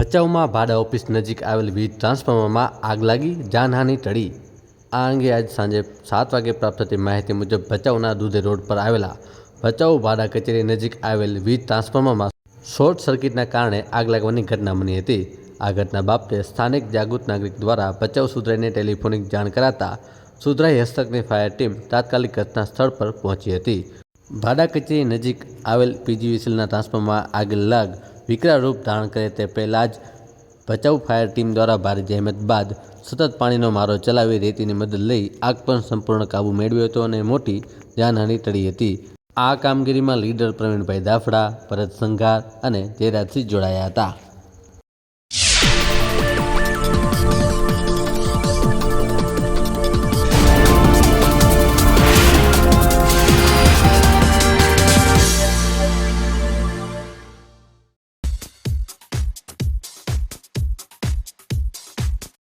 ભચાઉમાં ભાડા ઓફિસ નજીક આવેલ વીજ ટ્રાન્સફોર્મરમાં આગ લાગી, જાનહાનિ ટળી. આ અંગે આજ સાંજે સાત વાગે પ્રાપ્ત થતી માહિતી મુજબ ભચાઉના દૂધે રોડ પર આવેલા ભચાઉ ભાડા કચેરી નજીક આવેલ વીજ ટ્રાન્સફોર્મરમાં શોર્ટ સર્કિટના કારણે આગ લાગવાની ઘટના બની હતી. આ ઘટના બાબતે સ્થાનિક જાગૃત નાગરિક દ્વારા ભચાઉ સુધરાઈને ટેલિફોનિક જાણ કરાતા સુધરાઈ હસ્તકની ફાયર ટીમ તાત્કાલિક ઘટના સ્થળ પર પહોંચી હતી. ભાડા કચેરી નજીક આવેલ પીજીવીસીએલના ટ્રાન્સફોર્મરમાં આગ લાગ વિકરાળ ધારણ કરે તે પહેલાં જ ભચાઉ ફાયર ટીમ દ્વારા ભારે જહેમત બાદ સતત પાણીનો મારો ચલાવી રેતીની મદદ લઈ આગ પર સંપૂર્ણ કાબૂ મેળવ્યો હતો અને મોટી જાનહાનિ ટળી હતી. આ કામગીરીમાં લીડર પ્રવીણભાઈ દાફડા ભરત સંઘાર અને જયરાજસિંહ જોડાયા હતા.